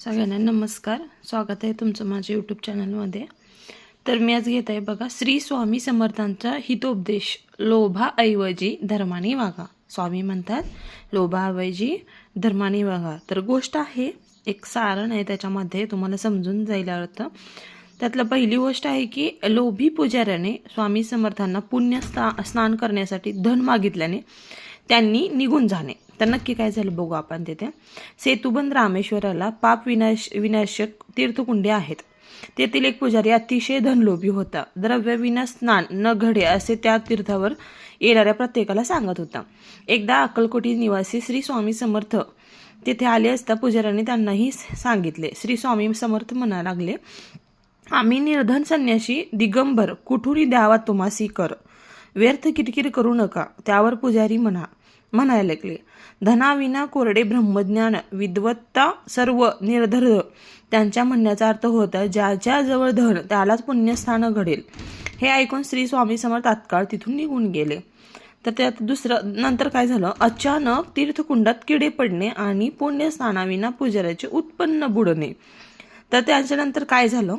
सगळ्यांना नमस्कार. स्वागत आहे तुमचं माझ्या यूट्यूब चॅनलमध्ये तर मी आज घेत आहे बघा श्री स्वामी समर्थांचा हितोपदेश लोभाऐवजी धर्माने वागा. स्वामी म्हणतात लोभाऐवजी धर्माने वागा. तर गोष्ट आहे एक सारण आहे त्याच्यामध्ये तुम्हाला समजून जाईल अर्थ त्यातलं पहिली गोष्ट आहे की लोभी पुजाऱ्याने स्वामी समर्थांना पुण्य स्ना स्नान करण्यासाठी धन मागितल्याने त्यांनी निघून जाणे. तर नक्की काय झालं बघू आपण तिथे. सेतुबंद रामेश्वराला पाप विनाश विनाशक तीर्थकुंडे आहेत. तेथील एक पुजारी अतिशय धनलोभी होता. द्रव्य विना स्नान न घडे असे त्या तीर्थावर येणाऱ्या प्रत्येकाला सांगत होता. एकदा अक्कलकोटी निवासी श्री स्वामी समर्थ तेथे आले असता पुजाऱ्याने त्यांनाही सांगितले. श्री स्वामी समर्थ म्हणा लागले आम्ही निर्धन संन्याशी दिगंबर कुठूनही द्यावा तुम्हासी कर. व्यर्थ किरकिर करू नका. त्यावर पुजारी म्हणा म्हणायला लागले. धनाविना कोरडे ब्रह्मज्ञान विद्वत्ता सर्व निर्धर त्यांच्या म्हणण्याचा अर्थ होता ज्याच्या जवळ धन त्यालाच पुण्यस्थान घडेल. हे ऐकून श्री स्वामी समर्थ तात्काळ तिथून निघून गेले. तर त्यात दुसरं नंतर काय झालं? अचानक तीर्थकुंडात किडे पडणे आणि पुण्यस्थानाविना पुजाऱ्याचे उत्पन्न बुडणे. तर त्याच्यानंतर काय झालं?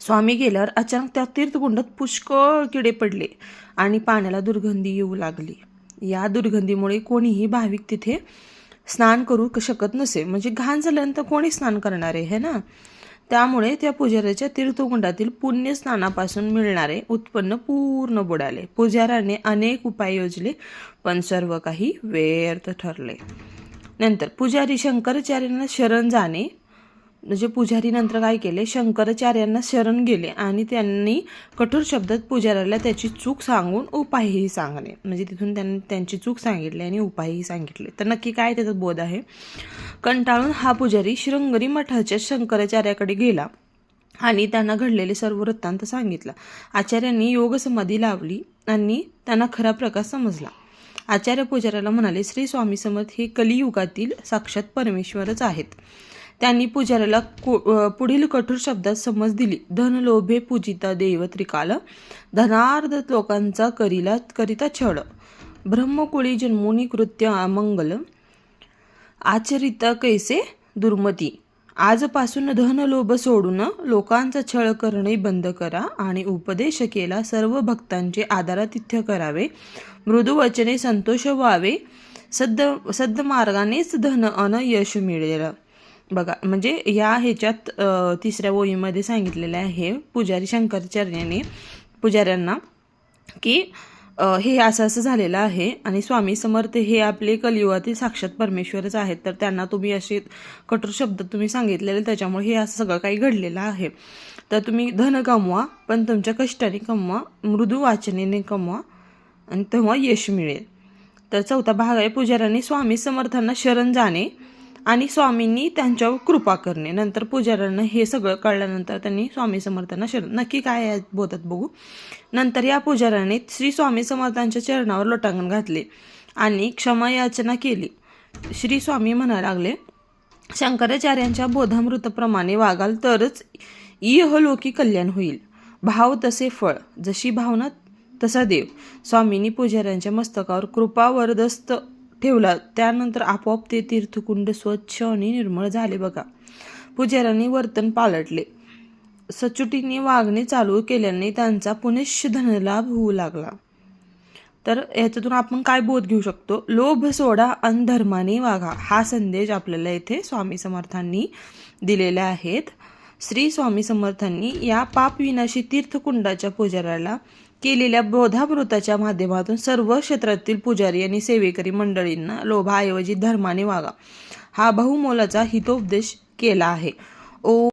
स्वामी गेल्यावर अचानक त्या तीर्थकुंडात पुष्कळ किडे पडले आणि पाण्याला दुर्गंधी येऊ लागली. या दुर्गंधीमुळे कोणीही भाविक तिथे स्नान करू शकत नसे. म्हणजे घाण झाल्यानंतर कोणी स्नान करणार आहे हे ना? त्यामुळे त्या पुजाऱ्याच्या तीर्थकुंडातील पुण्य स्नानापासून मिळणारे उत्पन्न पूर्ण बुडाले. पुजाऱ्याने अनेक उपाय योजले पण सर्व काही व्यर्थ ठरले. नंतर पुजारी शंकराचार्यांना शरण जाणे म्हणजे पुजारी नंतर काय केले? शंकराचार्यांना शरण गेले आणि त्यांनी कठोर शब्दात पुजाऱ्याला त्याची चूक सांगून उपायही सांगणे. म्हणजे तिथून त्यांनी त्यांची चूक सांगितली आणि उपायही सांगितले. तर नक्की काय त्याचा बोध आहे? कंटाळून हा पुजारी शृंगरी मठाच्या शंकराचार्याकडे गेला आणि त्यांना घडलेले सर्व वृत्तांत सांगितला. आचार्यांनी योग समाधी लावली आणि त्यांना खरा प्रकाश समजला. आचार्य पुजाऱ्याला म्हणाले श्री स्वामी समर्थ हे कलियुगातील साक्षात परमेश्वरच आहेत. त्यांनी पुजाऱ्याला कु- पुढील कठोर शब्दात समज दिली. धन लोभे पूजिता देव त्रिकाल धनार्ध लोकांचा करीला करिता छळ. ब्रह्मकुळी जन्मोनी कृत्य अमंगल आचरिता कैसे? दुर्मती. आजपासून धन लोभ सोडून लोकांचा छळ करणे बंद करा आणि उपदेश केला. सर्व भक्तांचे आदरातिथ्य करावे. मृदुवचने संतोष व्हावे. सद्द सद्द मार्गानेच धन अन यश मिळेल. बघा म्हणजे या ह्याच्यात तिसऱ्या ओळीमध्ये सांगितलेलं आहे पुजारी शंकराचार्याने पुजाऱ्यांना की हे असं असं झालेलं आहे आणि स्वामी समर्थ हे आपले कलियुगातील साक्षात परमेश्वरच आहेत. तर त्यांना तुम्ही असे कठोर शब्द तुम्ही सांगितलेले त्याच्यामुळे हे असं सगळं काही घडलेलं आहे. तर तुम्ही धन कमवा पण तुमच्या कष्टाने कमवा मृदू वाचनेने कमवा आणि तेव्हा यश मिळेल. तर चौथा भाग आहे पुजाऱ्यांनी स्वामी समर्थांना शरण जाणे. आणि स्वामींनी त्यांच्यावर कृपा करणे. नंतर पुजाऱ्यांना हे सगळं कळल्यानंतर त्यांनी स्वामी समर्थांना शरण नक्की काय आहे बोलतात बघू. नंतर या पुजाऱ्याने श्री स्वामी समर्थांच्या चरणावर लोटांगण घातले आणि क्षमा याचना केली. श्री स्वामी म्हणायला लागले शंकराचार्यांच्या बोधामृतप्रमाणे वागाल तरच इहलोकी कल्याण होईल. भाव तसे फळ जशी भावना तसा देव. स्वामींनी पुजाऱ्यांच्या मस्तकावर कृपावरदस्त ठेवला. त्यानंतर आपोआप ते तीर्थकुंड स्वच्छ आणि निर्मळ झाले बघा. पुजाऱ्यांनी वर्तन पालटले. सचुटीने वागणे चालू केल्याने त्यांचा पुनश्च धनलाभ होऊ लागला. तर याच्यातून आपण काय बोध घेऊ शकतो? लोभ सोडा अन धर्माने वागा हा संदेश आपल्याला येथे स्वामी समर्थांनी दिलेले आहेत. श्री स्वामी समर्थांनी या पापविनाशी तीर्थकुंडाच्या पुजाऱ्याला केलेल्या बोधामृताच्या माध्यमातून सर्व क्षेत्रातील पुजारी आणि सेवेकरी मंडळींना लोभाऐवजी धर्माने वागा. हा बहुमोलाचा हितोपदेश केला आहे. ओ